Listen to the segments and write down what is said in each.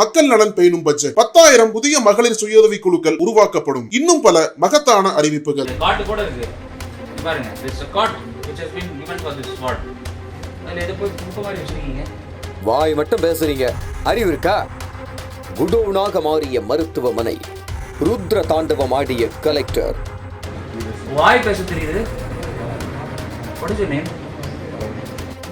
மக்கள் நலன் பேணும் பட்ஜெட். பத்தாயிரம் புதிய மகளிர் சுயஉதவி குழுக்கள் உருவாக்கப்படும். இன்னும் பல மகத்தான அறிவிப்புகள். வாய் மட்டும் பேசுறீங்க. அறிவு இருக்கா? குடோனாக மாறிய மருத்துவமனை. ருத்ர தாண்டவம் ஆடிய கலெக்டர் வாய் பேச தெரியுது.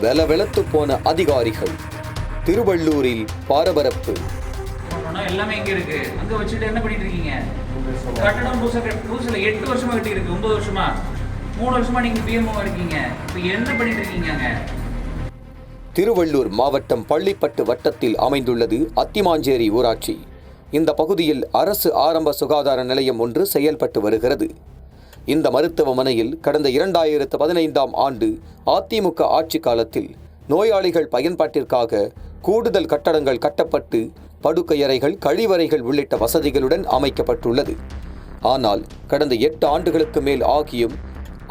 வெல வெலத்து போன அதிகாரிகள். திருவள்ளூரில் பரபரப்பு. எல்லாமே இங்க இருக்கு. அங்க வச்சுட்டு என்ன பண்ணிட்டு இருக்கீங்க? கட்டணம் புதுசா புதுசுல எட்டு வருஷமா கட்டி இருக்கு ஒன்பது வருஷமா. மூணு வருஷமா நீங்க பிஎம்ஓ இருக்கீங்க. இப்போ என்ன பண்ணிட்டு இருக்கீங்க அங்க? திருவள்ளூர் மாவட்டம் பள்ளிப்பட்டு வட்டத்தில் அமைந்துள்ளது அத்திமாஞ்சேரி ஊராட்சி. இந்த பகுதியில் அரசு ஆரம்ப சுகாதார நிலையம் ஒன்று செயல்பட்டு வருகிறது. இந்த மருத்துவமனையில் கடந்த இரண்டாயிரத்து பதினைந்தாம் ஆண்டு அதிமுக ஆட்சி காலத்தில் நோயாளிகள் பயன்பாட்டிற்காக கூடுதல் கட்டடங்கள் கட்டப்பட்டு படுக்கையறைகள் கழிவறைகள் உள்ளிட்ட வசதிகளுடன் அமைக்கப்பட்டுள்ளது. ஆனால் கடந்த எட்டு ஆண்டுகளுக்கு மேல் ஆகியும்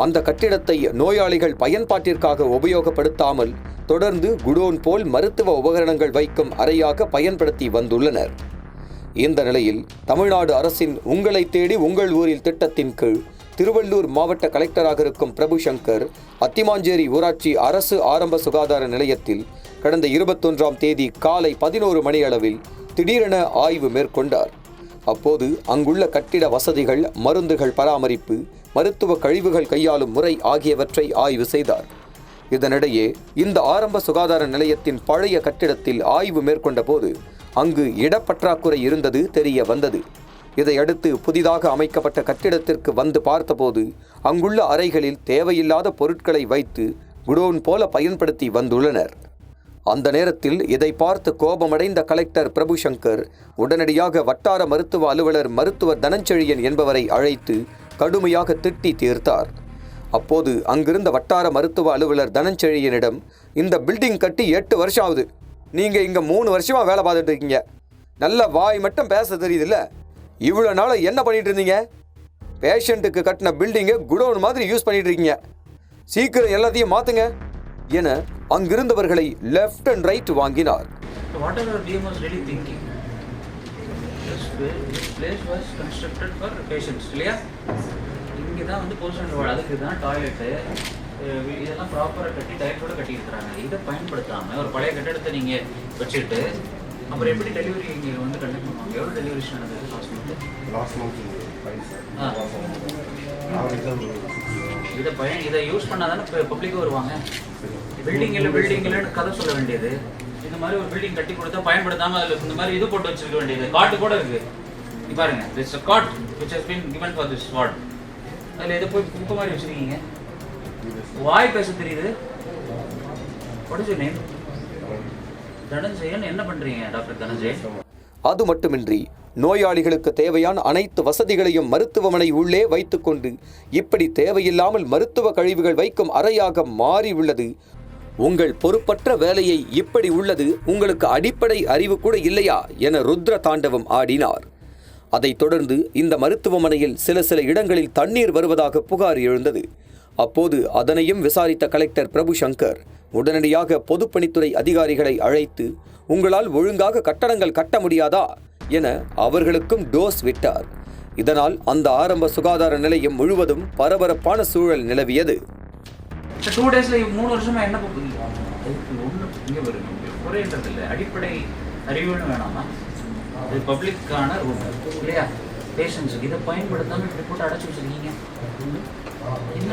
அந்த கட்டிடத்தை நோயாளிகள் பயன்பாட்டிற்காக உபயோகப்படுத்தாமல் தொடர்ந்து குடோன் போல் மருத்துவ உபகரணங்கள் வைக்கும் அறையாக பயன்படுத்தி வந்துள்ளனர். இந்த நிலையில் தமிழ்நாடு அரசின் உங்களை தேடி உங்கள் ஊரில் திட்டத்தின் கீழ் திருவள்ளூர் மாவட்ட கலெக்டராக இருக்கும் பிரபு சங்கர் அத்திமாஞ்சேரி ஊராட்சி அரசு ஆரம்ப சுகாதார நிலையத்தில் கடந்த இருபத்தொன்றாம் தேதி காலை பதினோரு மணி அளவில் திடீரென ஆய்வு மேற்கொண்டார். அப்போது அங்குள்ள கட்டிட வசதிகள் மருந்துகள் பராமரிப்பு மருத்துவ கழிவுகள் கையாளும் முறை ஆகியவற்றை ஆய்வு செய்தார். இதனிடையே இந்த ஆரம்ப சுகாதார நிலையத்தின் பழைய கட்டிடத்தில் ஆய்வு மேற்கொண்ட போது அங்கு இடப்பற்றாக்குறை இருந்தது தெரிய வந்தது. இதையடுத்து புதிதாக அமைக்கப்பட்ட கட்டிடத்திற்கு வந்து பார்த்தபோது அங்குள்ள அறைகளில் தேவையில்லாத பொருட்களை வைத்து குடோன் போல பயன்படுத்தி வந்துள்ளனர். அந்த நேரத்தில் இதை பார்த்து கோபமடைந்த கலெக்டர் பிரபு சங்கர் உடனடியாக வட்டார மருத்துவ அலுவலர் மருத்துவர் தனஞ்செழியன் என்பவரை அழைத்து கடுமையாக திட்டி தீர்த்தார். அப்போது அங்கிருந்த வட்டார மருத்துவ அலுவலர் தனஞ்செழியனிடம் இந்த பில்டிங் கட்டி எட்டு வருஷம் ஆகுது. நீங்கள் இங்கே மூணு வருஷமாக வேலை பார்த்துட்டு இருக்கீங்க. நல்ல வாய் மட்டும் பேச தெரியுதுல்ல. இவ்வளோ நாளாக என்ன பண்ணிகிட்டு இருந்தீங்க? பேஷண்ட்டுக்கு கட்டின பில்டிங்கை குடோன் மாதிரி யூஸ் பண்ணிட்டு இருக்கீங்க. சீக்கிரம் எல்லாத்தையும் மாற்றுங்க என அங்கிருந்தவர்களை லெஃப்ட் அண்ட் ரைட் வாங்கினார். இங்கே தான் வந்து போஸ்ட் வார்டு அதுக்கு தான் டாய்லெட்டு இதெல்லாம் ப்ராப்பராக கட்டி டைட்டோட கட்டியிருக்கிறாங்க. இதை பயன்படுத்தாமல் ஒரு பழைய கட்டிடத்தை நீங்கள் வச்சுட்டு அப்புறம் எப்படி டெலிவரி இங்கே வந்து கண்டக்ட் பண்ணுவாங்க? எவ்வளோ டெலிவரி நடந்தது லாஸ்ட் மந்த் லாஸ்ட் மந்த் இதை பயன் இதை யூஸ் பண்ணால் தானே பப்ளிக்கும் வருவாங்க? பில்டிங் இல்லை பில்டிங் இல்லைன்னு கதை சொல்ல வேண்டியது. இந்த மாதிரி ஒரு பில்டிங் கட்டி கொடுத்தா பயன்படுத்தாம அதுல இந்த மாதிரி இது போட்டு வச்சிருக்க வேண்டியது. காட்டு கூட இருக்கு. இங்க பாருங்க. This god which has been given for this ward. அதுல எதை போய் குப்பை மாதிரி வச்சிருக்கீங்க. வாய் பேச தெரியுது. Your name? தனஞ்சயன் என்ன பண்றீங்க டாக்டர் தனஞ்சயன்? அது மட்டுமின்றி நோயாளிகளுக்கு தேவையான அனைத்து வசதிகளையும் மருத்துவமனை உள்ளே வைத்துக்கொண்டு இப்படி தேவையில்லாமல் மருத்துவ கழிவுகள் வைக்கும் அறையாக மாறி உள்ளது. உங்கள் பொறுப்பற்ற வேலையை இப்படி உள்ளது உங்களுக்கு அடிப்படை அறிவு கூட இல்லையா என ருத்ர தாண்டவம் ஆடினார். அதைத் தொடர்ந்து இந்த மருத்துவமனையில் சில சில இடங்களில் தண்ணீர் வருவதாக புகார் எழுந்தது. அப்போது அதனையும் விசாரித்த கலெக்டர் பிரபு சங்கர் உடனடியாக பொதுப்பணித்துறை அதிகாரிகளை அழைத்து உங்களால் ஒழுங்காக கட்டடங்கள் கட்ட முடியாதா? என அவர்களுக்கும் டோஸ் விட்டார். இதனால் அந்த ஆரம்ப சுகாதார நிலையம் முழுவதும் பரபரப்பான சூழல் நிலவியது. டூ டேஸ்ல மூணு வருஷமா என்ன பண்ணுறீங்க ஒன்று இங்கே வருங்க குறைன்றது இல்லை. அடிப்படை அறிவுன்னு வேணாமா? இது பப்ளிக்கான ரூம் இல்லையா? பேஷண்ட்ஸுக்கு இதை பயன்படுத்தாமல் இப்படி போட்டு அடைச்சி வச்சிருக்கீங்க. என்ன